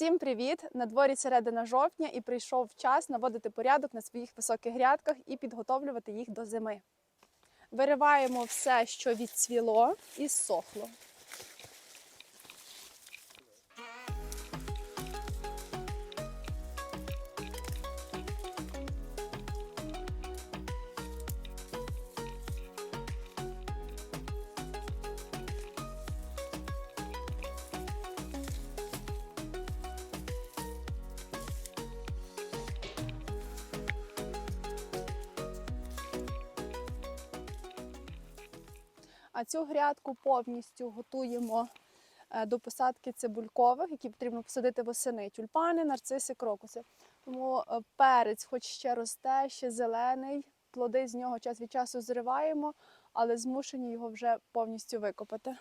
Всім привіт! На дворі середина жовтня і прийшов час наводити порядок на своїх високих грядках і підготовлювати їх до зими. Вириваємо все, що відцвіло і зсохло. А цю грядку повністю готуємо е, до посадки цибулькових, які потрібно посадити восени. Тюльпани, нарциси, крокуси. Тому е, перець, хоч ще росте, ще зелений, плоди з нього час від часу зриваємо, але змушені його вже повністю викопати.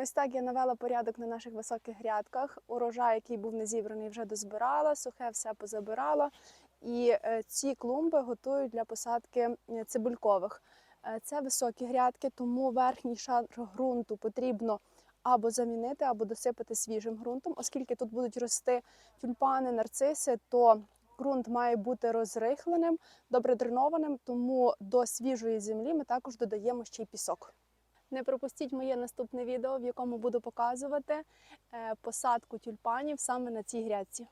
Ось так я навела порядок на наших високих грядках. Урожай, який був не зібраний, вже дозбирала, сухе все позабирала. І е, ці клумби готують для посадки е, цибулькових. Е, Це високі грядки, тому верхній шар ґрунту потрібно або замінити, або досипати свіжим ґрунтом, оскільки тут будуть рости тюльпани, нарциси, то ґрунт має бути розрихленим, добре дренованим, тому до свіжої землі ми також додаємо ще й пісок. Не пропустіть моє наступне відео, в якому буду показувати е, посадку тюльпанів саме на цій грядці.